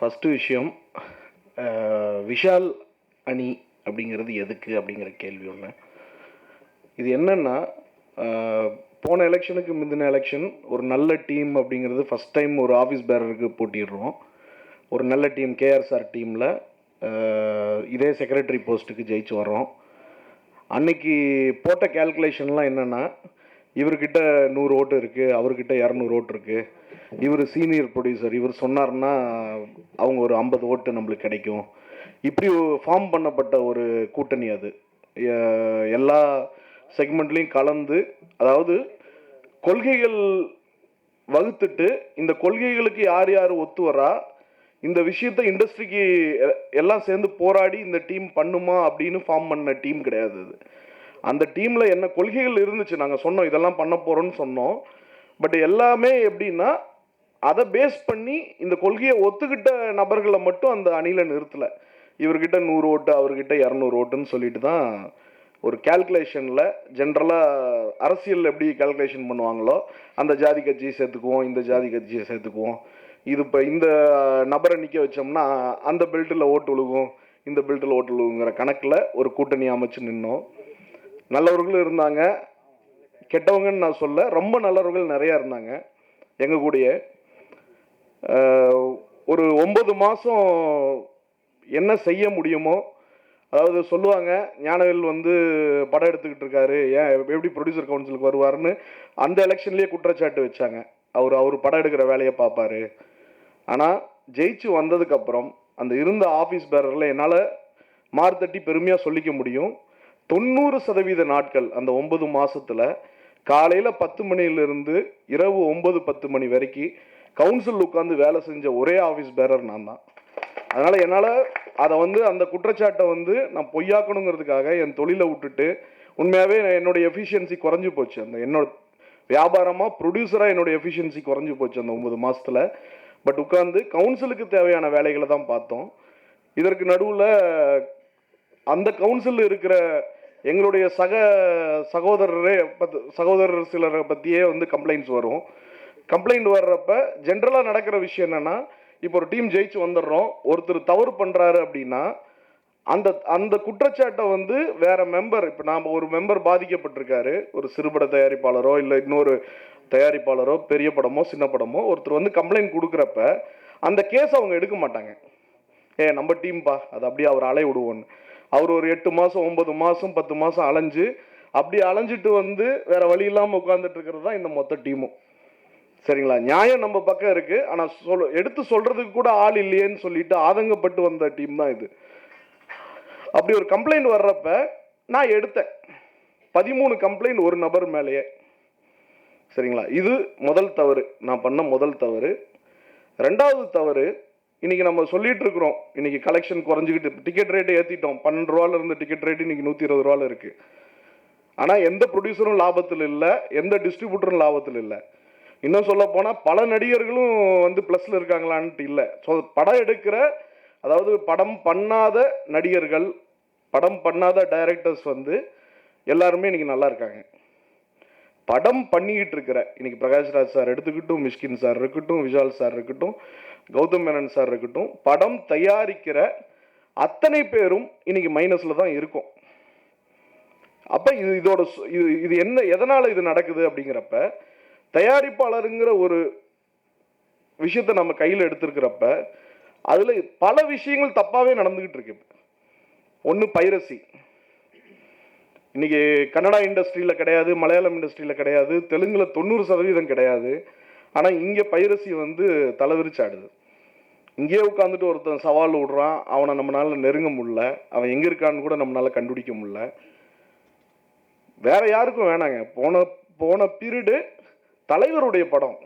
First விஷயம் விஷால் அணி அப்படிங்கிறது எதுக்கு அப்படிங்கிற கேள்வி ஒன்று இது என்னென்னா போன எலெக்ஷனுக்கு முந்தின எலெக்ஷன் ஒரு நல்ல டீம் அப்படிங்கிறது ஃபஸ்ட் டைம் ஒரு ஆஃபீஸ் பேரருக்கு போட்டிடுறோம். ஒரு நல்ல டீம் கேஆர்எஸ்ஆர் டீமில் இதே செக்ரட்டரி போஸ்ட்டுக்கு ஜெயிச்சு வர்றோம். அன்னைக்கு போட்ட கேல்குலேஷன்லாம் என்னென்னா இவர்கிட்ட நூறு ஓட்டு இருக்குது அவர்கிட்ட இரநூறு ஓட்டு இருக்குது இவர் சீனியர் ப்ரொடியூசர் இவர் சொன்னார்னா அவங்க ஒரு ஐம்பது ஓட்டு நம்மளுக்கு கிடைக்கும். இப்படி ஃபார்ம் பண்ணப்பட்ட ஒரு கூட்டணி அது. எல்லா செக்மெண்ட்லேயும் கலந்து அதாவது கொள்கைகள் வகுத்துட்டு இந்த கொள்கைகளுக்கு யார் யார் ஒத்து வரா இந்த விஷயத்தை இண்டஸ்ட்ரிக்கு எல்லாம் சேர்ந்து போராடி இந்த டீம் பண்ணுமா அப்படின்னு ஃபார்ம் பண்ண டீம் கிடையாது அது. அந்த டீமில் என்ன கொள்கைகள் இருந்துச்சு நாங்கள் சொன்னோம் இதெல்லாம் பண்ண போகிறோம்னு சொன்னோம். பட் எல்லாமே எப்படின்னா அதை பேஸ் பண்ணி இந்த கொள்கையை ஒத்துக்கிட்ட நபர்களை மட்டும் அந்த அணியில் நிறுத்தலை. இவர்கிட்ட நூறு ஓட்டு அவர்கிட்ட இரநூறு ஓட்டுன்னு சொல்லிட்டு தான் ஒரு கேல்குலேஷனில் ஜென்ரலாக அரசியல் எப்படி கேல்குலேஷன் பண்ணுவாங்களோ அந்த ஜாதி கட்சியை சேர்த்துக்குவோம் இந்த ஜாதி கட்சியை சேர்த்துக்குவோம். இது இப்போ இந்த நபரை நிற்க வச்சோம்னா அந்த பெல்ட்டில் ஓட்டு விழுகும். இந்த பெல்ட்டில் ஓட்டு விழுகுங்கிற கணக்கில் ஒரு கூட்டணி அமைச்சு நின்னோம். நல்லவர்களும் இருந்தாங்க. கெட்டவங்கன்னு நான் சொல்ல ரொம்ப நல்லவர்கள் நிறையா இருந்தாங்க. எங்கள் கூடயே ஒரு ஒன்பது மாதம் என்ன செய்ய முடியுமோ அதாவது சொல்லுவாங்க ஞானவேல் வந்து படம் எடுத்துக்கிட்டு இருக்காரு ஏன் எப்படி ப்ரொடியூசர் கவுன்சிலுக்கு வருவாருன்னு அந்த எலெக்ஷன்லேயே குற்றச்சாட்டு வச்சாங்க. அவர் அவர் படம் எடுக்கிற வேலையை பார்ப்பாரு. ஆனால் ஜெயிச்சு வந்ததுக்கப்புறம் அந்த இருந்த ஆஃபீஸ் பேரரில் என்னால் மார்த்தட்டி பெருமையாக சொல்லிக்க முடியும். தொண்ணூறு சதவீத நாட்கள் அந்த ஒன்பது மாதத்தில் காலையில் பத்து மணியிலிருந்து இரவு ஒன்பது பத்து மணி வரைக்கும் கவுன்சில் உட்காந்து வேலை செஞ்ச ஒரே ஆஃபீஸ் பேரர் நான் தான் அதனால் என்னால் அதை வந்து அந்த குற்றச்சாட்டை வந்து நான் பொய்யாக்கணுங்கிறதுக்காக என் தொழிலை விட்டுட்டு உண்மையாகவே என்னோடய எஃபிஷியன்சி குறைஞ்சி போச்சு. அந்த என்னோட வியாபாரமாக ப்ரொடியூசராக என்னோட எஃபிஷியன்சி குறைஞ்சு போச்சு அந்த ஒம்பது மாதத்தில் பட் உட்காந்து கவுன்சிலுக்கு தேவையான வேலைகளை தான் பார்த்தோம். இதற்கு நடுவில் அந்த கவுன்சில் இருக்கிற எங்களுடைய சக சகோதரரே பத்து- சகோதரர் சிலரை பற்றியே வந்து கம்ப்ளைண்ட்ஸ் வரும். கம்ப்ளைண்ட் வர்றப்ப ஜென்ரலாக நடக்கிற விஷயம் என்னன்னா இப்போ ஒரு டீம் ஜெயிச்சு வந்துடுறோம். ஒருத்தர் தவறு பண்ணுறாரு அப்படின்னா அந்த அந்த குற்றச்சாட்டை வந்து வேற மெம்பர் இப்போ நாம் ஒரு மெம்பர் பாதிக்கப்பட்டிருக்காரு ஒரு சிறுபட தயாரிப்பாளரோ இல்லை இன்னொரு தயாரிப்பாளரோ பெரிய படமோ சின்ன படமோ ஒருத்தர் வந்து கம்ப்ளைண்ட் கொடுக்குறப்ப அந்த கேஸ் அவங்க எடுக்க மாட்டாங்க. ஏ நம்ம டீம்பா அது அப்படியே அவர் அலைய விடுவோன்னு. அவர் ஒரு எட்டு மாதம் ஒன்பது மாதம் பத்து மாதம் அலைஞ்சு அப்படி அலைஞ்சிட்டு வந்து வேற வழி இல்லாமல் உட்காந்துட்டு இருக்கிறது தான் இந்த மொத்த டீமும் சரிங்களா? நியாயம் நம்ம பக்கம் இருக்கு. ஆனால் சொல் எடுத்து சொல்றதுக்கு கூட ஆள் இல்லையேன்னு சொல்லிட்டு ஆதங்கப்பட்டு வந்த டீம் தான் இது. அப்படி ஒரு கம்ப்ளைண்ட் வர்றப்ப நான் எடுத்தேன். பதிமூணு கம்ப்ளைண்ட் ஒரு நபர் மேலேயே. சரிங்களா? இது முதல் தவறு. நான் பண்ண முதல் தவறு. ரெண்டாவது தவறு இன்னைக்கு நம்ம சொல்லிட்டு இருக்கிறோம். இன்னைக்கு கலெக்ஷன் குறைஞ்சிக்கிட்டு டிக்கெட் ரேட்டு ஏற்றிட்டோம் பன்னெண்டு ரூபால இருந்த டிக்கெட் ரேட் இன்னைக்கு நூற்றி இருபது ரூபால இருக்கு. ஆனால் எந்த ப்ரொடியூசரும் லாபத்தில் இல்லை. எந்த டிஸ்ட்ரிபியூட்டரும் லாபத்தில் இல்லை. இன்னும் சொல்ல போனால் பல நடிகர்களும் வந்து ப்ளஸில் இருக்காங்களான்ட்டு இல்லை. ஸோ படம் எடுக்கிற அதாவது படம் பண்ணாத நடிகர்கள் படம் பண்ணாத டைரக்டர்ஸ் வந்து எல்லாருமே இன்னைக்கு நல்லா இருக்காங்க. படம் பண்ணிக்கிட்டு இருக்கிற இன்னைக்கு பிரகாஷ்ராஜ் சார் எடுத்துக்கிட்டும் மிஷ்கின் சார் இருக்கட்டும் விஷால் சார் இருக்கட்டும் கௌதம் மேனன் சார் இருக்கட்டும் படம் தயாரிக்கிற அத்தனை பேரும் இன்னைக்கு மைனஸில் தான் இருக்கும். அப்போ இது இதோட இது இது என்ன எதனால் இது நடக்குது அப்படிங்கிறப்ப தயாரிப்பாளருங்கிற ஒரு விஷயத்தை நம்ம கையில் எடுத்திருக்கிறப்ப அதில் பல விஷயங்கள் தப்பாகவே நடந்துக்கிட்டு இருக்கு ஒன்று பைரசி. இன்னைக்கு கன்னடா இண்டஸ்ட்ரியில் கிடையாது மலையாளம் இண்டஸ்ட்ரியில் கிடையாது தெலுங்கில் தொண்ணூறு சதவீதம் கிடையாது. ஆனால் இங்கே பைரசி வந்து தலைவிரிச்சாடுது. இங்கேயே உட்காந்துட்டு ஒருத்தன் சவால் விடுறான் அவனை நம்மளால நெருங்க முடில அவன் எங்கே இருக்கான்னு கூட நம்மளால கண்டுபிடிக்க முடில வேற யாருக்கும் வேணாங்க. போன போன பீரியடு தலைவருடைய படம்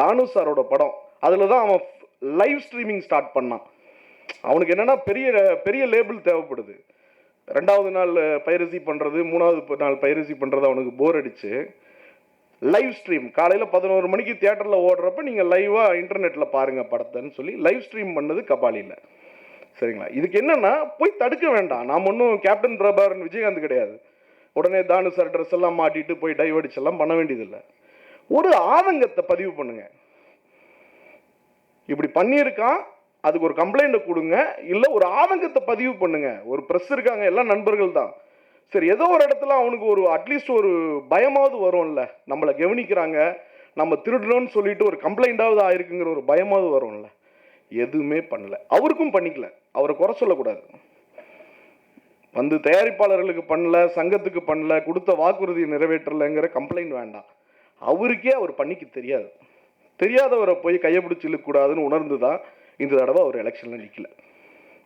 தானு சாரோட படம் அதில் தான் அவன் லைவ் ஸ்ட்ரீமிங் ஸ்டார்ட் பண்ணான். அவனுக்கு என்னன்னா பெரிய பெரிய லேபிள் தேவைப்படுது. ரெண்டாவது நாள் பைரசி பண்ணுறது மூணாவது நாள் பைரசி பண்ணுறது அவனுக்கு போர் அடிச்சு லைவ் ஸ்ட்ரீம் காலையில் பதினோரு மணிக்கு தியேட்டரில் ஓடுறப்ப நீங்கள் லைவாக இன்டர்நெட்டில் பாருங்கள் படத்தைன்னு சொல்லி லைவ் ஸ்ட்ரீம் பண்ணது கபாலியில். சரிங்களா? இதுக்கு என்னென்னா போய் தடுக்க வேண்டாம். நாம் ஒன்றும் கேப்டன் பிரபாரன் விஜயகாந்த் கிடையாது. உடனே தானு சார் ட்ரெஸ் எல்லாம் மாட்டிட்டு போய் டைவ் அடிச்செல்லாம் பண்ண வேண்டியதில்லை. ஒரு ஆதங்கத்தை பதிவு பண்ணுங்க. இப்படி பண்ணியிருக்கான் அதுக்கு ஒரு கம்ப்ளைண்ட்டை கொடுங்க இல்லை ஒரு ஆதங்கத்தை பதிவு பண்ணுங்க. ஒரு ப்ரெஸ் இருக்காங்க எல்லாம் நண்பர்கள் தான். சரி ஏதோ ஒரு இடத்துல அவனுக்கு ஒரு அட்லீஸ்ட் ஒரு பயமாவது வரும்ல. நம்மளை கவனிக்கிறாங்க நம்ம திருடுறோம்னு சொல்லிட்டு ஒரு கம்ப்ளைண்ட்டாவது ஆயிருக்குங்கிற ஒரு பயமாவது வரும்ல. எதுவுமே பண்ணல. அவருக்கும் பண்ணிக்கல. அவரை குறை சொல்லக்கூடாது. வந்து தயாரிப்பாளர்களுக்கு பண்ணல சங்கத்துக்கு பண்ணல கொடுத்த வாக்குறுதியை நிறைவேற்றலைங்கிற கம்ப்ளைண்ட் வேண்டாம். அவருக்கே அவர் பண்ணிக்க தெரியாது. தெரியாதவரை போய் கையை பிடிச்சி இழுக்கக்கூடாதுன்னு உணர்ந்து தான் இந்த தடவை அவர் எலெக்ஷனில் நிற்கல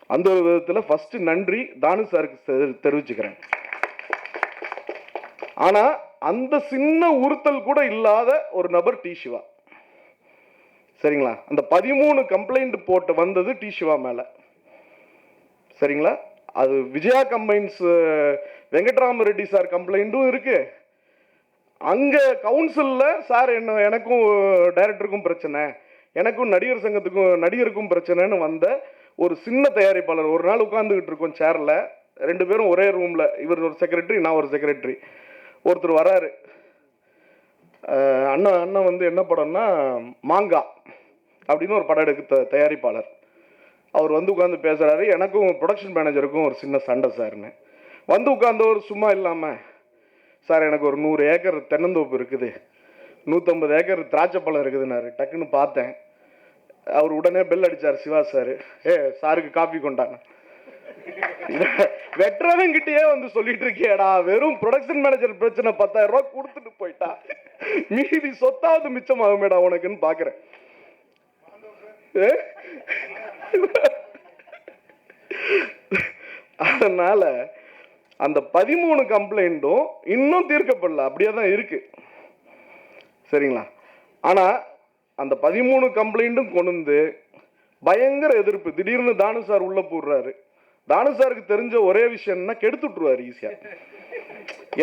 அந்த ஒரு விதத்தில் ஃபஸ்ட்டு நன்றி தானு சாருக்கு தெரி- தெரிவிச்சுக்கிறேன். ஆனால் அந்த சின்ன உறுத்தல் கூட இல்லாத ஒரு நபர் டி சிவா. சரிங்களா? அந்த பதிமூணு கம்ப்ளைண்ட் போட்டு வந்தது டி சிவா மேலே. சரிங்களா? அது விஜயா கம்பைன்ஸ் வெங்கட்ராம ரெட்டி சார் கம்ப்ளைண்ட்டும் இருக்குது அங்கே கவுன்சிலில் சார் என்ன எனக்கும் டைரக்டருக்கும் பிரச்சனை. எனக்கும் நடிகர் சங்கத்துக்கும் நடிகருக்கும் பிரச்சனைன்னு வந்த ஒரு சின்ன தயாரிப்பாளர். ஒரு நாள் உட்காந்துக்கிட்டு இருக்கோம் சேரில் ரெண்டு பேரும் ஒரே ரூமில் இவர் ஒரு செக்ரட்டரி நான் ஒரு செக்ரட்டரி ஒருத்தர் வராரு. அண்ணன் அண்ணன் வந்து என்ன படம்னா மாங்கா அப்படின்னு ஒரு படம் எடுக்க த- தயாரிப்பாளர். அவர் வந்து உட்காந்து பேசுகிறாரு எனக்கும் ப்ரொடக்ஷன் மேனேஜருக்கும் ஒரு சின்ன சண்டை சார்னு வந்து உட்காந்தவர் சும்மா இல்லாமல் சார் எனக்கு ஒரு நூறு ஏக்கர் தென்னந்தோப்பு இருக்குது. நூற்றம்பது ஏக்கர் திராட்சை பழம் இருக்குதுன்னாரு டக்குன்னு பார்த்தேன். அவர் உடனே பெல் அடிச்சார் சிவா சார். ஏ சாருக்கு காப்பி கொண்டாங்க வெட்டுறவன் கிட்டேயே வந்து சொல்லிட்டு இருக்கேடா வெறும் ப்ரொடக்ஷன் மேனேஜர் பிரச்சனை பத்தாயிரம் ரூபா கொடுத்துட்டு போயிட்டா. மீதி சொத்தாவது மிச்சமாகுமேடா உனக்குன்னு பாக்குறேன். அதனால அந்த பதிமூணு கம்ப்ளைண்ட்டும் இன்னும் தீர்க்கப்படல. அப்படியே தான் இருக்கு. சரிங்களா? ஆனால் அந்த பதிமூணு கம்ப்ளைண்ட்டும் கொண்டு வந்து பயங்கர எதிர்ப்பு. திடீர்னு தானு சார் உள்ள போடுறாரு. தானு சாருக்கு தெரிஞ்ச ஒரே விஷயம்னா கெடுத்து விட்டுருவாரு ஈஸியாக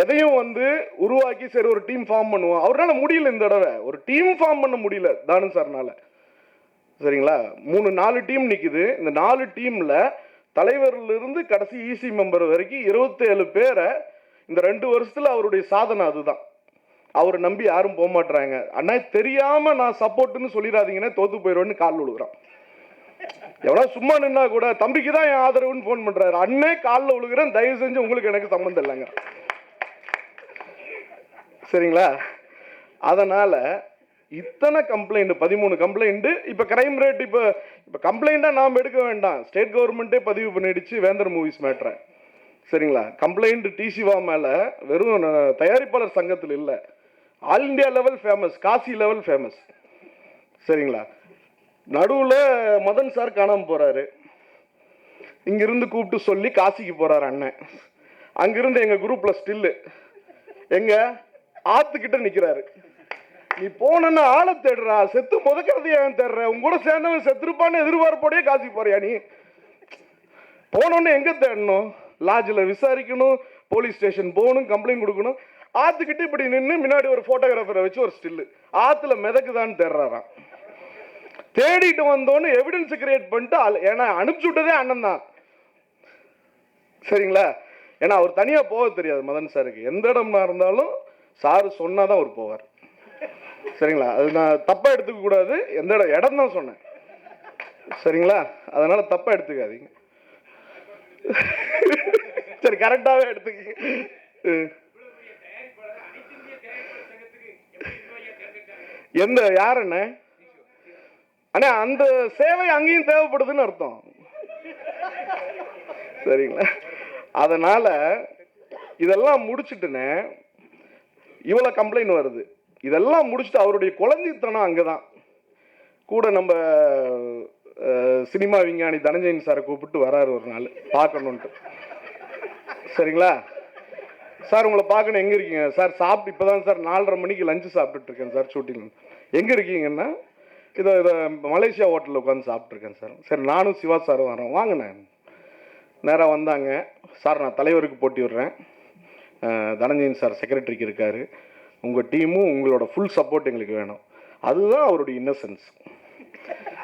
எதையும் வந்து உருவாக்கி சரி ஒரு டீம் ஃபார்ம் பண்ணுவோம். அவரால் முடியல இந்த தடவை. ஒரு டீம் ஃபார்ம் பண்ண முடியல தானு சார்னால. சரிங்களா? மூணு நாலு டீம் நிற்குது இந்த நாலு டீமில் தலைவர்லிருந்து கடைசி இசி மெம்பர் வரைக்கும் இருபத்தேழு பேரை இந்த ரெண்டு வருஷத்துல அவருடைய சாதனை அதுதான். அவரை நம்பி யாரும் போக மாட்டுறாங்க அண்ணா தெரியாமல் நான் சப்போர்ட்டுன்னு சொல்லிடாதீங்கன்னா தோத்து போயிடுவேன்னு கால் விழுகிறான் எவ்வளோ சும்மா நின்னா கூட தம்பிக்கு தான் என் ஆதரவுன்னு ஃபோன் பண்ணுறாரு அண்ணே காலில் விழுகிறேன் தயவு செஞ்சு உங்களுக்கு எனக்கு சம்மந்தம் இல்லைங்க. சரிங்களா? அதனால் இத்தனை கம்ப்ளைண்ட் பதிமூணு கம்ப்ளைண்ட் இப்போ கிரைம் ரேட் இப்போ இப்போ கம்ப்ளைண்ட்டாக நாம் எடுக்க வேண்டாம். ஸ்டேட் கவர்மெண்ட்டே பதிவு பண்ணிடுச்சு வேந்தர் மூவிஸ் மேட்ரை சரிங்களா? கம்ப்ளைண்ட் டிசிவா மேலே வெறும் தயாரிப்பாளர் சங்கத்தில் இல்லை. All India level famous Kasi level famous சரிங்களா? நடுவில் மதன் சார் காணாமல் போகிறாரு இங்கிருந்து கூப்பிட்டு சொல்லி காசிக்கு போகிறாரு அண்ணன். அங்கிருந்து எங்கள் குரூப்பில் ஸ்டில்லு எங்கள் ஆற்றுக்கிட்ட நிற்கிறாரு நீ போனன்னு ஆளை தேடுறா. செத்து முதக்கிறது ஏன் தேடுற. உங்க கூட சேர்ந்தவன் செத்துருப்பான்னு எதிர்பார்ப்போடயே காசி போறியா நீ? போனோன்னு எங்க தேடணும்? லாட்ஜில் விசாரிக்கணும் போலீஸ் ஸ்டேஷன் போகணும் கம்ப்ளைண்ட் கொடுக்கணும். ஆத்துக்கிட்ட இப்படி நின்று முன்னாடி ஒரு போட்டோகிராஃபரை வச்சு ஒரு ஸ்டில்லு ஆத்துல மிதக்குதான்னு தேடுறாராம். தேடிட்டு வந்தோன்னு எவிடன்ஸ் கிரியேட் பண்ணிட்டு ஆளு- ஏன்னா அனுப்பிச்சு விட்டதே அண்ணன் தான். சரிங்களா? ஏன்னா அவர் தனியாக போக தெரியாது மதன் சாருக்கு. எந்த இடமா இருந்தாலும் சாரு சொன்னாதான் அவர் போவார். சரிங்களா? அது நான் தப்பா எடுத்துக்க கூடாது. எந்த இடம் இடம் தான் சொன்னேன். சரிங்களா? அதனால தப்பா எடுத்துக்காதீங்க. சரி கரெக்டாவே எடுத்துக்க ம். எந்த யார் அண்ணே? அண்ணே அந்த சேவை அங்கேயும் தேவைப்படுதுன்னு அர்த்தம். சரிங்களா? அதனால இதெல்லாம் முடிச்சுட்டுன்னு இவ்வளோ கம்ப்ளைண்ட் வருது. இதெல்லாம் முடிச்சுட்டு அவருடைய குழந்தைத்தனம் அங்கே தான் கூட நம்ம சினிமா விஞ்ஞானி தனஞ்சயன் சாரை கூப்பிட்டு வராரு ஒரு நாள் பார்க்கணுன்ட்டு சரிங்களா? சார் உங்களை பார்க்கணும். எங்கே இருக்கீங்க? சார் சாப்பிட்டு இப்போ தான் சார் நாலரை மணிக்கு லஞ்சு சாப்பிட்டுட்டு சார் ஷூட்டிங் எங்கே இருக்கீங்கன்னா இதோ இதை மலேசியா ஹோட்டலில் உட்காந்து சாப்பிட்ருக்கேன் சார். சரி நானும் சிவா சார் வரேன் வாங்கினேன் நேராக வந்தாங்க. சார் நான் தலைவருக்கு போட்டி விடுறேன். தனஞ்சயன் சார் செக்ரட்டரிக்கு இருக்காரு. உங்கள் டீமும் உங்களோட ஃபுல் சப்போர்ட் எங்களுக்கு வேணும். அதுதான் அவருடைய இன்னசென்ஸ்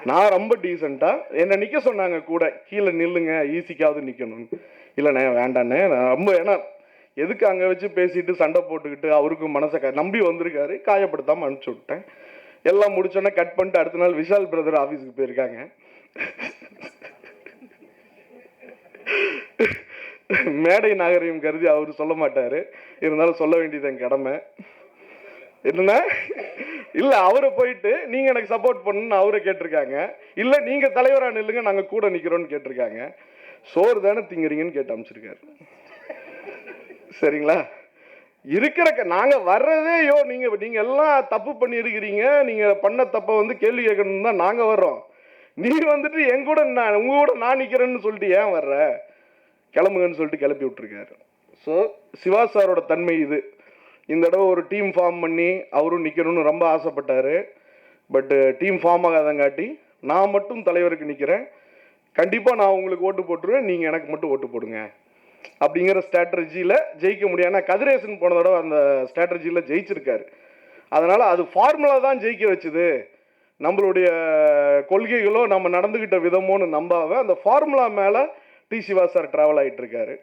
நான் ரொம்ப டீசெண்டாக என்னை நிற்க சொன்னாங்க கூட கீழே நில்லுங்க ஈஸிக்காவது நிற்கணும்னு இல்லைண்ணே வேண்டாண்ணே நான் ரொம்ப ஏன்னா எதுக்கு அங்கே வச்சு பேசிட்டு சண்டை போட்டுக்கிட்டு அவருக்கும் மனசை க- நம்பி வந்திருக்காரு காயப்படுத்தாமல் அனுப்பிச்சி விட்டேன். எல்லாம் முடிச்சோன்னே கட் பண்ணிட்டு அடுத்த நாள் விஷால் பிரதர் ஆஃபீஸுக்கு போயிருக்காங்க. மேடை நாகரிகம் கருதி அவர் சொல்ல மாட்டார். இருந்தாலும் சொல்ல வேண்டியது என் கடமை. என்னன்னா இல்லை அவரை போயிட்டு நீங்கள் எனக்கு சப்போர்ட் பண்ணுன்னு அவரை கேட்டிருக்காங்க. இல்லை நீங்கள் தலைவராக நில்லுங்க நாங்கள் கூட நிற்கிறோன்னு கேட்டிருக்காங்க. சோறு தானே திங்குறீங்கன்னு கேட்டு அமைச்சிருக்காரு. சரிங்களா? இருக்கிற நாங்கள் வர்றதே யோ நீங்கள் நீங்கள் எல்லாம் தப்பு பண்ணியிருக்கிறீங்க. நீங்கள் பண்ண தப்பை வந்து கேள்வி கேட்கணும் தான் நாங்கள் வர்றோம். நீ வந்துட்டு என் கூட நான் உங்க கூட நான் நிற்கிறேன்னு சொல்லிட்டு ஏன் வர்ற? கிளம்புங்கன்னு சொல்லிட்டு கிளப்பி விட்டுருக்காரு. ஸோ சிவா சாரோட தன்மை இது. இந்த தடவை ஒரு டீம் ஃபார்ம் பண்ணி அவரும் நிற்கணும்னு ரொம்ப ஆசைப்பட்டார். பட்டு டீம் ஃபார்ம் uh, ஆகாதங்காட்டி நான் மட்டும் தலைவருக்கு நிற்கிறேன் கண்டிப்பாக நான் உங்களுக்கு ஓட்டு போட்டுருவேன். நீங்கள் எனக்கு மட்டும் ஓட்டு போடுங்க. அப்படிங்கிற ஸ்ட்ராட்டஜியில் ஜெயிக்க முடியும். ஏன்னா கதிரேசன் போன தடவை அந்த ஸ்ட்ராட்டஜியில் ஜெயிச்சிருக்காரு. அதனால் அது ஃபார்முலா தான் ஜெயிக்க வச்சுது. நம்மளுடைய கொள்கைகளோ நம்ம நடந்துக்கிட்ட விதமோன்னு நம்பாம அந்த ஃபார்முலா மேலே டி சிவா சார் ட்ராவல் ஆகிட்டு இருக்காரு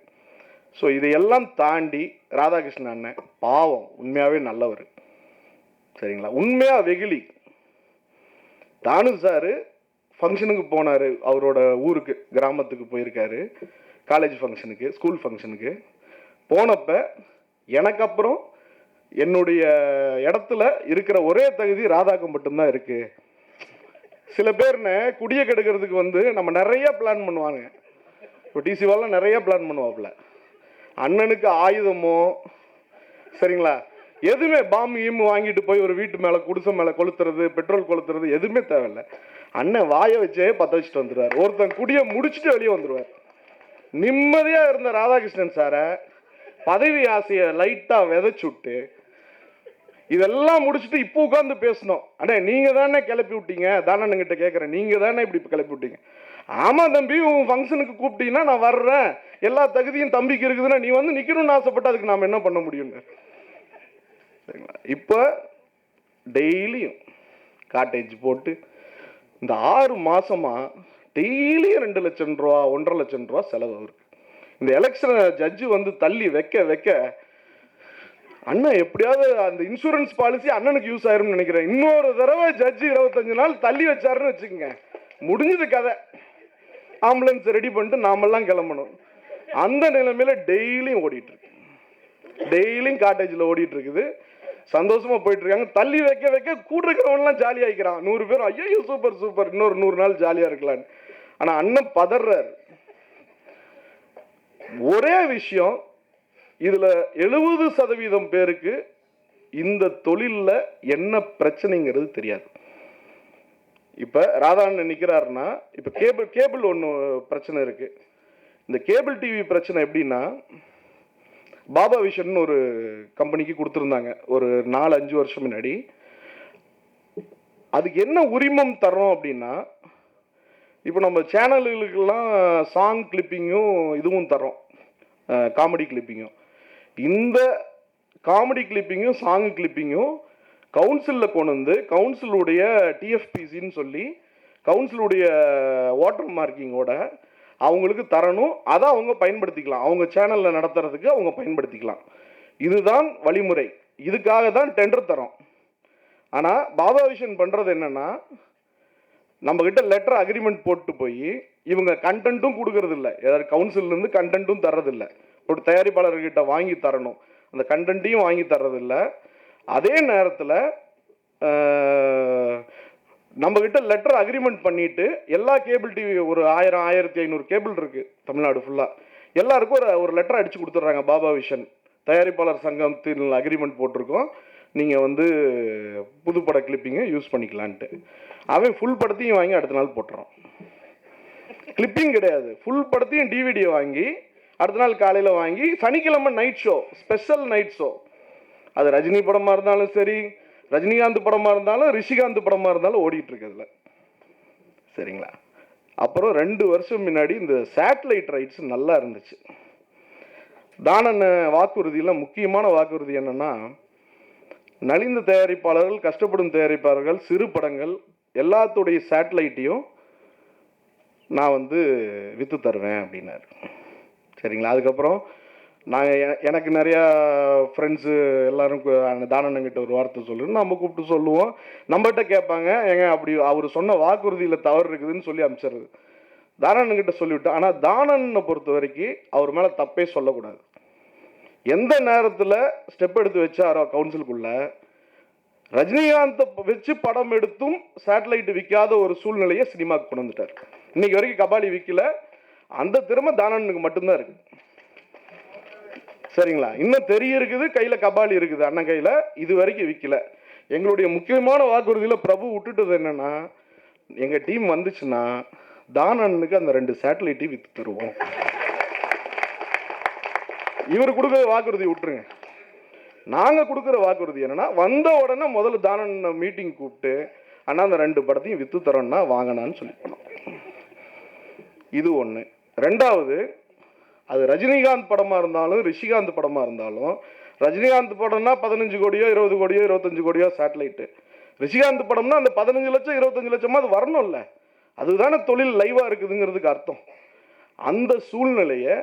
ஸோ இதையெல்லாம் தாண்டி ராதாகிருஷ்ணன் அண்ணன் பாவம் உண்மையாகவே நல்லவர். சரிங்களா? உண்மையாக வெகுளி. தானு சார் ஃபங்க்ஷனுக்கு போனார் அவரோட ஊருக்கு கிராமத்துக்கு போயிருக்காரு காலேஜ் ஃபங்க்ஷனுக்கு ஸ்கூல் ஃபங்க்ஷனுக்கு போனப்ப எனக்கு அப்புறம் என்னுடைய இடத்துல இருக்கிற ஒரே தகுதி ராதாக்கு மட்டும்தான் இருக்குது சில பேர்னு குடியை கெடுக்கிறதுக்கு வந்து நம்ம நிறைய பிளான் பண்ணுவாங்க. இப்போ டிசிவாலாம் நிறைய பிளான் பண்ணுவாப்புல. அண்ணனுக்கு ஆயுதமோ? சரிங்களா? எதுவுமே பாம்பு ஈம் வாங்கிட்டு போய் ஒரு வீட்டு மேலே குடிசை மேலே கொளுத்துறது பெட்ரோல் கொளுத்துறது எதுவுமே தேவையில்லை. அண்ணன் வாயை வச்சே பற்ற வச்சுட்டு வந்துடுவார். ஒருத்தன் குடியை முடிச்சுட்டு வெளியே வந்துடுவார். நிம்மதியாக இருந்த ராதாகிருஷ்ணன் சாரை பதவி ஆசையை லைட்டாக விதைச்சுட்டு இதெல்லாம் முடிச்சுட்டு இப்போ உட்காந்து பேசணும். அண்ணே நீங்கள் தானே கிளப்பி விட்டீங்க? தானண்ணுங்கிட்ட கேட்குறேன் நீங்கள் தானே இப்படி கிளப்பி விட்டீங்க? ஆமாம் தம்பி உன் ஃபங்க்ஷனுக்கு கூப்பிட்டீங்கன்னா நான் வர்றேன். எல்லா தகுதியும் தம்பிக்கு இருக்குதுன்னா நீ வந்து நிற்கணும்னு ஆசைப்பட்டு அதுக்கு நாம் என்ன பண்ண முடியுங்க சரிங்களா? இப்போ டெய்லியும் காட்டேஜ் போட்டு இந்த ஆறு மாதமாக டெய்லியும் ரெண்டு லட்சம் ரூபா ஒன்றரை லட்சம் ரூபா செலவு அவருக்கு. இந்த எலெக்ஷனை ஜட்ஜு வந்து தள்ளி வைக்க வைக்க அண்ணன் எப்படியாவது அந்த இன்சூரன்ஸ் பாலிசி அண்ணனுக்கு யூஸ் ஆயிரும்னு நினைக்கிறேன். இன்னொரு தடவை ஜட்ஜு இருபத்தஞ்சு நாள் தள்ளி வச்சாருன்னு வச்சுக்கோங்க. முடிஞ்சது கதை. ஆம்புலன்ஸ் ரெடி பண்ணிட்டு நாமெல்லாம் கிளம்பணும். அந்த நிலைமையில டெய்லியும் ஓடிட்டு இருக்கு டெய்லியும் காட்டேஜில் ஓடிட்டு இருக்குது சந்தோஷமா போயிட்டு இருக்காங்க தள்ளி வைக்க வைக்க கூட இருக்கிறவன்லாம் ஜாலியாக ஆகிக்கிறான் நூறு பேர் ஐயோ சூப்பர் சூப்பர் இன்னொரு நூறு நாள் ஜாலியா இருக்கலான்னு ஆனா அண்ணன் பதறாரு. ஒரே விஷயம் இதுல எழுபது சதவீதம் பேருக்கு இந்த தொழில்ல என்ன பிரச்சனைங்கிறது தெரியாது. இப்போ ராதாண்ணன் நிற்கிறாருன்னா இப்போ கேபிள் கேபிள் ஒன்று பிரச்சனை இருக்குது இந்த கேபிள் டிவி பிரச்சனை எப்படின்னா பாபா விஷன் ஒரு கம்பெனிக்கு கொடுத்துருந்தாங்க. ஒரு நாலு அஞ்சு வருஷம் முன்னாடி. அதுக்கு என்ன உரிமம் தரோம் அப்படின்னா இப்போ நம்ம சேனல்களுக்கெல்லாம் சாங் கிளிப்பிங்கும் இதுவும் தரோம் காமெடி கிளிப்பிங்கும் இந்த காமெடி கிளிப்பிங்கும் சாங் கிளிப்பிங்கும் கவுன்சிலில் கொண்டு வந்து கவுன்சிலுடைய டிஎஃபிசின்னு சொல்லி கவுன்சிலுடைய வாட்டர் மார்க்கிங்கோட அவங்களுக்கு தரணும். அதை அவங்க பயன்படுத்திக்கலாம். அவங்க சேனலில் நடத்துறதுக்கு அவங்க பயன்படுத்திக்கலாம். இதுதான் வழிமுறை. இதுக்காக தான் டெண்டர் தரோம். ஆனால் பாபா விஷன் பண்ணுறது என்னென்னா நம்ம லெட்டர் அக்ரிமெண்ட் போட்டு போய் இவங்க கண்டென்ட்டும் கொடுக்கறதில்ல. ஏதாவது கவுன்சிலேருந்து கண்டென்ட்டும் தர்றதில்லை. ஒரு தயாரிப்பாளர்கிட்ட வாங்கி தரணும். அந்த கண்டென்ட்டையும் வாங்கி தர்றதில்லை. அதே நேரத்தில் நம்மக்கிட்ட லெட்டர் அக்ரிமெண்ட் பண்ணிட்டு எல்லா கேபிள் டிவி ஒரு ஆயிரம் ஆயிரத்தி ஐநூறு கேபிள் இருக்குது தமிழ்நாடு ஃபுல்லாக எல்லாருக்கும் ஒரு ஒரு லெட்டர் அடித்து கொடுத்துட்றாங்க பாபா விஷன் தயாரிப்பாளர் சங்கத்தில் அக்ரிமெண்ட் போட்டிருக்கோம். நீங்கள் வந்து புதுப்பட கிளிப்பிங்கை யூஸ் பண்ணிக்கலான்ட்டு. அவன் ஃபுல் படத்தையும் வாங்கி அடுத்த நாள் போட்டுறான். கிளிப்பிங் கிடையாது. ஃபுல் படத்தையும் டிவிடியை வாங்கி அடுத்த நாள் காலையில் வாங்கி சனிக்கிழமை night show special night show அது ரஜினி படமாக இருந்தாலும் சரி ரஜினிகாந்த் படமாக இருந்தாலும் ரிஷிகாந்த் படமாக இருந்தாலும் ஓடிட்டு இருக்குதுல சரிங்களா? அப்புறம் ரெண்டு வருஷம் முன்னாடி இந்த சேட்டலைட் ரைட்ஸ் நல்லா இருந்துச்சு. தானன் வாக்குறுதியில் முக்கியமான வாக்குறுதி என்னன்னா நலிந்த தயாரிப்பாளர்கள் கஷ்டப்படும் தயாரிப்பாளர்கள் சிறு படங்கள் எல்லாத்துடைய சேட்டலைட்டையும் நான் வந்து விற்று தருவேன் அப்படின்னாரு. சரிங்களா? அதுக்கப்புறம் நாங்கள் எனக்கு நிறையா ஃப்ரெண்ட்ஸு எல்லாரும் அந்த தானண்ணங்கிட்ட ஒரு வார்த்தை சொல்லுன்னு நம்ம கூப்பிட்டு சொல்லுவோம். நம்மகிட்ட கேட்பாங்க. ஏங்க அப்படி அவர் சொன்ன வாக்குறுதியில் தவறு இருக்குதுன்னு சொல்லி அனுப்பிச்சிடுறது தானண்ணங்கிட்ட சொல்லிவிட்டோம் ஆனால் தானண்ணனை பொறுத்த வரைக்கும் அவர் மேலே தப்பே சொல்லக்கூடாது. எந்த நேரத்தில் ஸ்டெப் எடுத்து வச்சாரோ கவுன்சிலுக்குள்ள ரஜினிகாந்தை வச்சு படம் எடுத்தும் சேட்டலைட் விற்காத ஒரு சூழ்நிலையை சினிமாவுக்கு கொண்டு வந்துட்டார். இன்னைக்கு வரைக்கும் கபாலி விற்கல அந்த திறமை தானண்ணனுக்கு மட்டும்தான் இருக்குது. சரிங்களா? இன்னும் தெரிய இருக்குது கையில் கபாலி இருக்குது அண்ணன் கையில். இது வரைக்கும் விற்கல எங்களுடைய முக்கியமான வாக்குறுதியில் பிரபு விட்டுட்டது என்னென்னா எங்கள் டீம் வந்துச்சுன்னா தானண்ணனுக்கு அந்த ரெண்டு சேட்டலைட்டையும் விற்று தருவோம். இவர் கொடுக்குற வாக்குறுதி விட்டுருங்க. நாங்கள் கொடுக்குற வாக்குறுதி என்னென்னா வந்த உடனே முதல்ல தானண்ண மீட்டிங் கூப்பிட்டு அண்ணா அந்த ரெண்டு படத்தையும் விற்று தரோன்னா வாங்கினான்னு சொல்லி போனோம் இது ஒன்று ரெண்டாவது அது ரஜினிகாந்த் படமாக இருந்தாலும் ரிஷிகாந்த் படமாக இருந்தாலும் ரஜினிகாந்த் படம்னா பதினஞ்சு கோடியோ இருபது கோடியோ இருபத்தஞ்சு கோடியோ சேட்டலைட்டு. ரிஷிகாந்த் படம்னா அந்த பதினஞ்சு லட்சம் இருபத்தஞ்சு லட்சமாக அது வரணும்ல. அதுதானே தொழில் லைவாக இருக்குதுங்கிறதுக்கு அர்த்தம். அந்த சூழ்நிலையை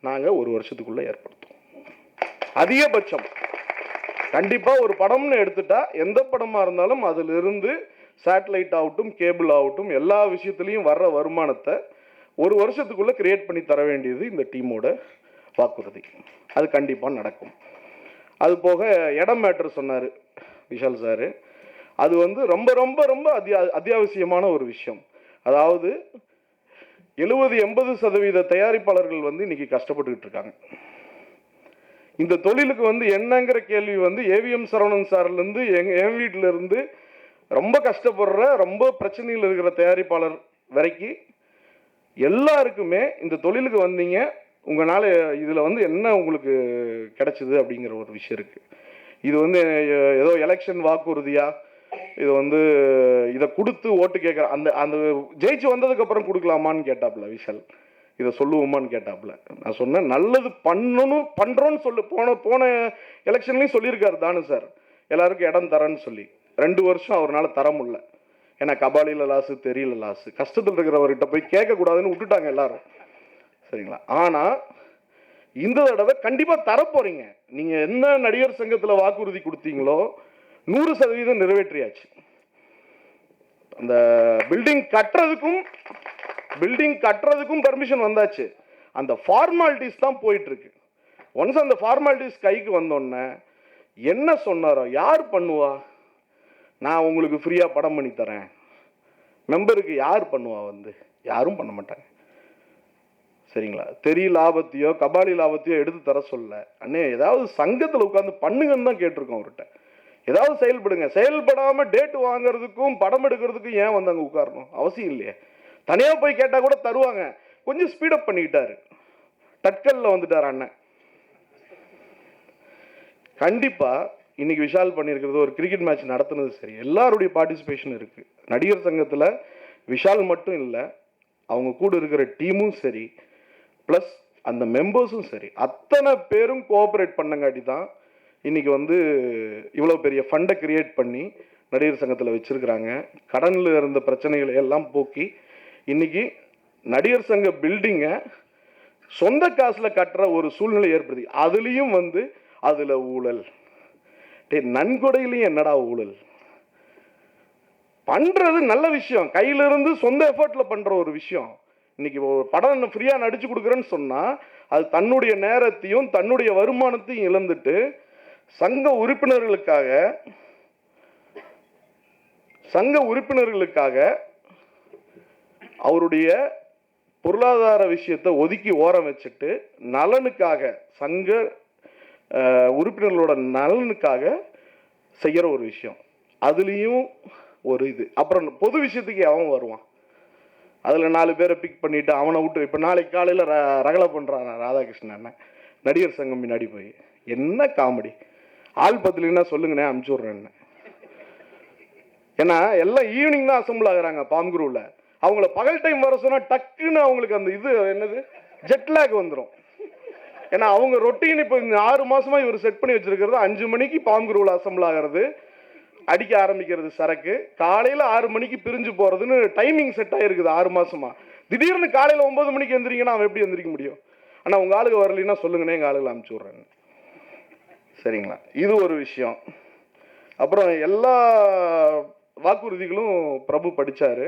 நாங்கள் ஒரு வருஷத்துக்குள்ளே ஏற்படுத்துவோம். அதிகபட்சம். கண்டிப்பாக ஒரு படம்னு எடுத்துட்டா எந்த படமாக இருந்தாலும் அதிலிருந்து சேட்டலைட் ஆகட்டும் கேபிள் ஆகட்டும் எல்லா விஷயத்துலையும் வர்ற வருமானத்தை ஒரு வருஷத்துக்குள்ளே கிரியேட் பண்ணி தர வேண்டியது இந்த டீமோட வாக்குறுதி. அது கண்டிப்பாக நடக்கும். அது போக இடம் மேட்ரு சொன்னார் விஷால் சார். அது வந்து ரொம்ப ரொம்ப ரொம்ப அத்தியா அத்தியாவசியமான ஒரு விஷயம். அதாவது எழுபது எண்பது சதவீத தயாரிப்பாளர்கள் வந்து இன்னைக்கு கஷ்டப்பட்டுக்கிட்டு இருக்காங்க. இந்த தொழிலுக்கு வந்து என்னங்கிற கேள்வி வந்து ஏவிஎம் சரவணன் சார்லேருந்து எங் என் வீட்டில் இருந்து ரொம்ப கஷ்டப்படுற ரொம்ப பிரச்சனையில் இருக்கிற தயாரிப்பாளர் வரைக்கும் எல்லாருக்குமே இந்த தொழிலுக்கு வந்தீங்க உங்களால் இதில் வந்து என்ன உங்களுக்கு கிடைச்சிது அப்படிங்கிற ஒரு விஷயம் இருக்குது இது வந்து ஏதோ எலெக்ஷன் வாக்குறுதியாக இது வந்து இதை கொடுத்து ஓட்டு கேட்குற அந்த அந்த ஜெயிச்சு வந்ததுக்கப்புறம் கொடுக்கலாமான்னு கேட்டாப்புல விஷால். இதை சொல்லுவோமான்னு கேட்டாப்புல. நான் சொன்னேன் நல்லது பண்ணணும் பண்ணுறோன்னு சொல்லு. போன போன எலெக்ஷன்லேயும் சொல்லியிருக்காரு தானு சார். எல்லாருக்கும் இடம் தரேன்னு சொல்லி. ரெண்டு வருஷம் அவரால் தர முடியல. ஏன்னா கபாலியில் லாஸு தெரியல லாஸு கஷ்டத்தில் இருக்கிறவர்கிட்ட போய் கேட்கக்கூடாதுன்னு விட்டுட்டாங்க எல்லாரும். சரிங்களா? ஆனால் இந்த தடவை கண்டிப்பாக தரப்போறீங்க நீங்கள் என்ன நடிகர் சங்கத்தில் வாக்குறுதி கொடுத்தீங்களோ நூறு சதவீதம் நிறைவேற்றியாச்சு. அந்த பில்டிங் கட்டுறதுக்கும் பில்டிங் கட்டுறதுக்கும் பெர்மிஷன் வந்தாச்சு. அந்த ஃபார்மாலிட்டிஸ் தான் போயிட்டுருக்கு. ஒன்ஸ் அந்த ஃபார்மாலிட்டிஸ் கைக்கு வந்தோடனே என்ன சொன்னாரோ யார் பண்ணுவா? நான் உங்களுக்கு ஃப்ரீயாக படம் பண்ணி தரேன். மெம்பருக்கு யார் பண்ணுவா வந்து? யாரும் பண்ண மாட்டாங்க. சரிங்களா? தெரிய லாபத்தையோ கபாலி லாபத்தையோ எடுத்து தர சொல்ல. அண்ணே ஏதாவது சங்கத்தில் உட்காந்து பண்ணுங்கன்னு தான் கேட்டிருக்கோம் அவர்கிட்ட. ஏதாவது செயல்படுங்க. செயல்படாமல் டேட் வாங்குறதுக்கும் படம் எடுக்கிறதுக்கும் ஏன் வந்து அங்கே உட்காரணும்? அவசியம் இல்லையே. தனியாக போய் கேட்டால் கூட தருவாங்க. கொஞ்சம் ஸ்பீடப் பண்ணிக்கிட்டாரு. டட்கல்ல வந்துட்டார் அண்ணன். கண்டிப்பாக இன்றைக்கி விஷால் பண்ணியிருக்கிறது ஒரு கிரிக்கெட் மேட்ச் நடத்துனது சரி. எல்லாருடைய பார்ட்டிசிபேஷன் இருக்குது நடிகர் சங்கத்தில் விஷால் மட்டும் இல்லை அவங்க கூட இருக்கிற டீமும் சரி ப்ளஸ் அந்த மெம்பர்ஸும் சரி. அத்தனை பேரும் கோஆப்ரேட் பண்ணங்காட்டி தான் இன்னைக்கு வந்து இவ்வளோ பெரிய ஃபண்டை கிரியேட் பண்ணி நடிகர் சங்கத்தில் வச்சுருக்கிறாங்க. கடனில் இருந்த பிரச்சனைகளை எல்லாம் போக்கி இன்றைக்கி நடிகர் சங்க பில்டிங்கை சொந்த காசில் கட்டுற ஒரு சூழ்நிலை ஏற்படுது. அதுலேயும் வந்து அதில் ஊழல். டே நன்கொடையிலையும் என்னடா ஊழல்? பண்ணுறது நல்ல விஷயம். கையிலிருந்து சொந்த எஃபர்ட்டில் பண்ணுற ஒரு விஷயம். இன்னைக்கு ஒரு படம் ஃப்ரீயாக நடிச்சு கொடுக்குறேன்னு சொன்னால் அது தன்னுடைய நேரத்தையும் தன்னுடைய வருமானத்தையும் இழந்துட்டு சங்க உறுப்பினர்களுக்காக சங்க உறுப்பினர்களுக்காக அவருடைய பொருளாதார விஷயத்தை ஒதுக்கி ஓரம் வச்சுட்டு நலனுக்காக சங்க உறுப்பினர்களோட நலனுக்காக செய்கிற ஒரு விஷயம். அதுலேயும் ஒரு இது. அப்புறம் பொது விஷயத்துக்கு அவன் வருவான். அதில் நாலு பேரை பிக் பண்ணிவிட்டு அவனை விட்டு இப்போ நாளைக்கு காலையில் ர ரகலை பண்ணுறான் ராதாகிருஷ்ணன் நடிகர் சங்கம் முன்னாடி போய். என்ன காமெடி ஆள் பத்தலைன்னா சொல்லுங்கண்ணே அமுச்சு விட்றேன் ஏன்னா எல்லாம் ஈவினிங் தான் அசம்பிள் ஆகுறாங்க பாம்குருவில் அவங்கள பகல் டைம் வர சொன்னால் டக்குன்னு அவங்களுக்கு அந்த இது என்னது? ஜெட்லாக் வந்துடும் ஏன்னா அவங்க ரொட்டீன் இப்போ இந்த ஆறு மாசமா இவர் செட் பண்ணி வச்சிருக்கிறது அஞ்சு மணிக்கு பாம்குருவில் அசம்பிள் ஆகிறது அடிக்க ஆரம்பிக்கிறது சரக்கு காலையில ஆறு மணிக்கு பிரிஞ்சு போறதுன்னு டைமிங் செட் ஆயிருக்குது ஆறு மாசமா. திடீர்னு காலையில ஒன்பது மணிக்கு எந்திரிங்கன்னா அவன் எப்படி எந்திரிக்க முடியும்? ஆனால் உங்கள் ஆளுங்க வரலைன்னா சொல்லுங்கண்ணே எங்கள் ஆளுகளை அமுச்சு விட்றேங்க சரிங்களா? இது ஒரு விஷயம். அப்புறம் எல்லா வாக்குறுதிகளும் பிரபு படிச்சாரு.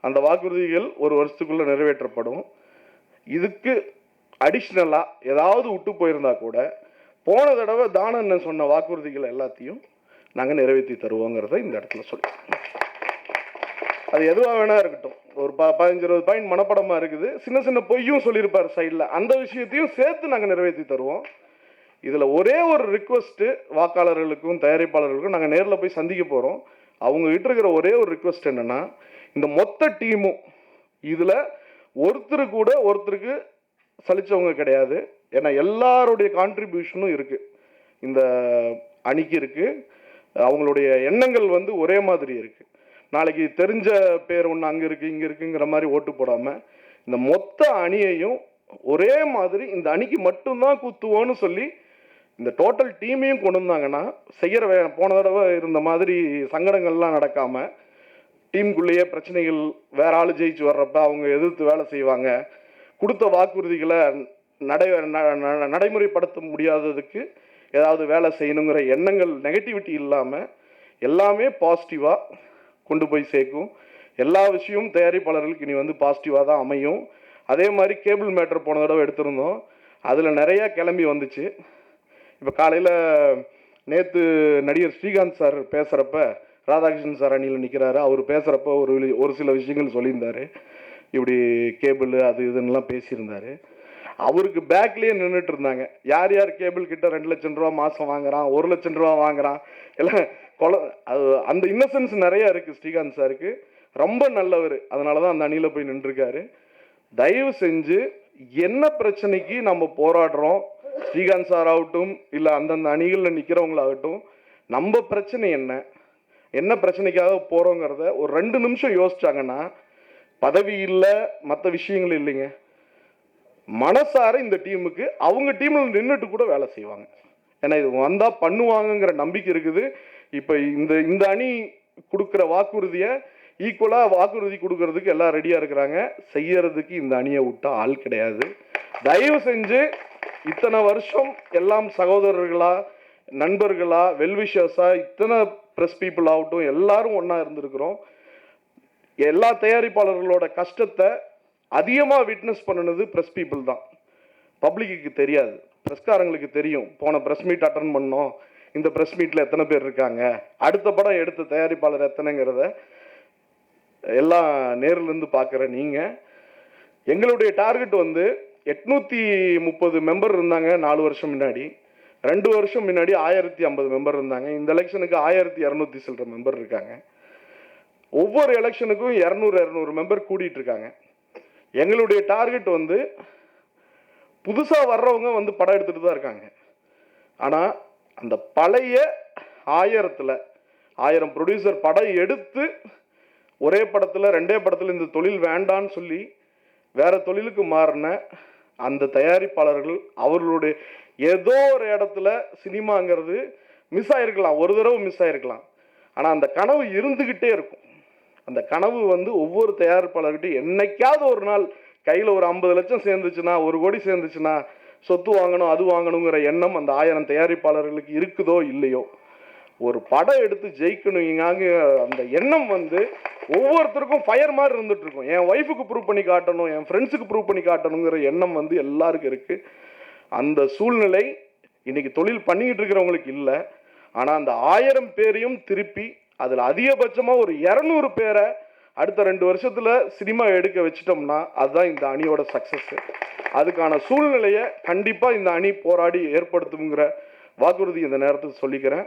அந்த வாக்குறுதிகள் ஒரு வருஷத்துக்குள்ள நிறைவேற்றப்படும். இதுக்கு அடிஷ்னலாக ஏதாவது விட்டு போயிருந்தா கூட போன தடவை தானண்ணன் சொன்ன வாக்குறுதிகள் எல்லாத்தையும் நாங்கள் நிறைவேற்றி தருவோங்கிறத இந்த இடத்துல சொல்லி அது எதுவாக வேணா இருக்கட்டும். ஒரு ப பதினஞ்சு இருபது பாயிண்ட் மனப்படமாக இருக்குது. சின்ன சின்ன பொய்யும் சொல்லியிருப்பார் சைடில் அந்த விஷயத்தையும் சேர்த்து நாங்கள் நிறைவேற்றி தருவோம். இதில் ஒரே ஒரு ரிக்வஸ்ட்டு வாக்காளர்களுக்கும் தயாரிப்பாளர்களுக்கும் நாங்கள் நேரில் போய் சந்திக்க போகிறோம் அவங்ககிட்ட இருக்கிற ஒரே ஒரு ரிக்வஸ்ட் என்னென்னா இந்த மொத்த டீமும் இதில் ஒருத்தர் கூட ஒருத்தருக்கு சலிச்சவங்க கிடையாது. ஏன்னா எல்லாருடைய கான்ட்ரிபியூஷனும் இருக்குது இந்த அணிக்கு இருக்குது அவங்களுடைய எண்ணங்கள் வந்து ஒரே மாதிரி இருக்குது நாளைக்கு தெரிஞ்ச பேர் ஒன்று அங்கே இருக்குது இங்கே இருக்குங்கிற மாதிரி ஓட்டு போடாமல் இந்த மொத்த அணியையும் ஒரே மாதிரி இந்த அணிக்கு மட்டும்தான் குத்துவோன்னு சொல்லி இந்த டோட்டல் டீமையும் கொண்டு வந்தாங்கன்னா செய்கிற வே போன தடவை இருந்த மாதிரி சங்கடங்கள்லாம் நடக்காமல் டீமுக்குள்ளேயே பிரச்சனைகள் வேற ஆள் ஜெயிச்சு வர்றப்ப அவங்க எதிர்த்து வேலை செய்வாங்க. கொடுத்த வாக்குறுதிகளை நடை ந- நடைமுறைப்படுத்த முடியாததுக்கு ஏதாவது வேலை செய்யணுங்கிற எண்ணங்கள் நெகட்டிவிட்டி இல்லாமல் எல்லாமே பாசிட்டிவாக கொண்டு போய் சேர்க்கும். எல்லா விஷயமும் தயாரிப்பாளர்களுக்கு இனி வந்து பாசிட்டிவாக தான் அமையும். அதே மாதிரி கேபிள் மேட்டர் போன தடவை எடுத்திருந்தோம். அதில் நிறையா கிளம்பி வந்துச்சு. இப்போ காலையில் நேற்று நடிகர் ஸ்ரீகாந்த் சார் பேசுகிறப்ப ராதாகிருஷ்ணன் சார் அணியில் நிற்கிறாரு அவர் பேசுகிறப்ப ஒரு ஒரு சில விஷயங்கள் சொல்லியிருந்தார். இப்படி கேபிள் அது இதுன்னெலாம் பேசியிருந்தார். அவருக்கு பேக்லேயே நின்றுட்டு இருந்தாங்க. யார் யார் கேபிள் கிட்ட ரெண்டு லட்சம் ரூபா மாதம் வாங்குறான் ஒரு லட்சம் ரூபா வாங்குறான் எல்லாம் கொல அது அந்த இன்னசென்ஸ் நிறையா இருக்குது ஸ்ரீகாந்த் சாருக்கு. ரொம்ப நல்லவர். அதனால தான் அந்த அணியில் போய் நின்றுருக்காரு. தயவு செஞ்சு என்ன பிரச்சனைக்கு நம்ம போராடுறோம் ஸ்ரீகாந்த் சார் ஆகட்டும் இல்லை அந்தந்த அணிகளில் நிற்கிறவங்களாகட்டும் நம்ம பிரச்சனை என்ன? என்ன பிரச்சனைக்காக போகிறோங்கிறத ஒரு ரெண்டு நிமிஷம் யோசிச்சாங்கன்னா பதவி இல்லை மற்ற விஷயங்கள் இல்லைங்க. மனசார இந்த டீமுக்கு அவங்க டீமில் நின்றுட்டு கூட வேலை செய்வாங்க. ஏன்னா இது வந்தால் பண்ணுவாங்கங்கிற நம்பிக்கை இருக்குது. இப்போ இந்த இந்த அணி கொடுக்குற வாக்குறுதியை ஈக்குவலாக வாக்குறுதி கொடுக்கறதுக்கு எல்லாம் ரெடியாக இருக்கிறாங்க. செய்யறதுக்கு இந்த அணியை விட்டா ஆள் கிடையாது. தயவு செஞ்சு இத்தனை வருஷம் எல்லாம் சகோதரர்களா நண்பர்களா வெல்விஷர்ஸா இத்தனை ப்ரெஸ் பீப்புள் ஆகட்டும் எல்லாரும் ஒன்றா இருந்திருக்கிறோம். எல்லா தயாரிப்பாளர்களோட கஷ்டத்தை அதிகமாக விட்னஸ் பண்ணுனது ப்ரெஸ் பீப்புள் தான். பப்ளிக்கு தெரியாது. ப்ரெஸ்காரங்களுக்கு தெரியும். போன ப்ரெஸ் மீட் அட்டன் பண்ணோம். இந்த ப்ரெஸ் மீட்டில் எத்தனை பேர் இருக்காங்க? அடுத்த படம் எடுத்த தயாரிப்பாளர் எத்தனைங்கிறத எல்லாம் நேர்லேருந்து பார்க்குற நீங்கள் எங்களுடைய டார்கெட் வந்து எட்நூற்றி முப்பது மெம்பர் இருந்தாங்க நாலு வருஷம் முன்னாடி. ரெண்டு வருஷம் முன்னாடி ஆயிரத்தி ஐம்பது மெம்பர் இருந்தாங்க. இந்த எலெக்ஷனுக்கு ஆயிரத்தி இரநூத்தி சில்லற மெம்பர் இருக்காங்க. ஒவ்வொரு எலெக்ஷனுக்கும் இரநூறு இரநூறு மெம்பர் கூடிட்டு இருக்காங்க எங்களுடைய டார்கெட் வந்து புதுசாக வர்றவங்க வந்து படம் எடுத்துகிட்டு தான் இருக்காங்க. ஆனால் அந்த பழைய ஆயிரத்தில் ஆயிரம் ப்ரொடியூசர் படம் எடுத்து ஒரே படத்தில் ரெண்டே படத்தில் இந்த தொழில் வேண்டான்னு சொல்லி வேறு தொழிலுக்கு மாறின அந்த தயாரிப்பாளர்கள் அவர்களுடைய ஏதோ ஒரு இடத்துல சினிமாங்கிறது மிஸ் ஆகிருக்கலாம் ஒரு தடவை மிஸ் ஆகிருக்கலாம் ஆனால் அந்த கனவு இருந்துக்கிட்டே இருக்கும். அந்த கனவு வந்து ஒவ்வொரு தயாரிப்பாளர்கிட்டையும் என்னைக்காவது ஒரு நாள் கையில் ஒரு ஐம்பது லட்சம் சேர்ந்துச்சுன்னா ஒரு கோடி சேர்ந்துச்சுன்னா சொத்து வாங்கணும் அது வாங்கணுங்கிற எண்ணம் அந்த ஆயிரம் தயாரிப்பாளர்களுக்கு இருக்குதோ இல்லையோ? ஒரு படம் எடுத்து ஜெயிக்கணுங்காங்க அந்த எண்ணம் வந்து ஒவ்வொருத்தருக்கும் ஃபயர் மாதிரி இருந்துட்டு இருக்கும் என் ஒய்ஃபுக்கு ப்ரூவ் பண்ணி காட்டணும் என் ஃப்ரெண்ட்ஸுக்கு ப்ரூவ் பண்ணி காட்டணுங்கிற எண்ணம் வந்து எல்லாருக்கும் இருக்குது அந்த சூழ்நிலை இன்னைக்கு தொழில் பண்ணிக்கிட்டு இருக்கிறவங்களுக்கு இல்லை. ஆனால் அந்த ஆயிரம் பேரையும் திருப்பி அதில் அதிகபட்சமாக ஒரு இரநூறு பேரை அடுத்த ரெண்டு வருஷத்தில் சினிமா எடுக்க வச்சிட்டோம்னா அதுதான் இந்த அணியோட சக்ஸஸ்ஸு அதுக்கான சூழ்நிலையை கண்டிப்பாக இந்த அணி போராடி ஏற்படுத்துங்கிற வாக்குறுதி இந்த நேரத்தில் சொல்லிக்கிறேன்.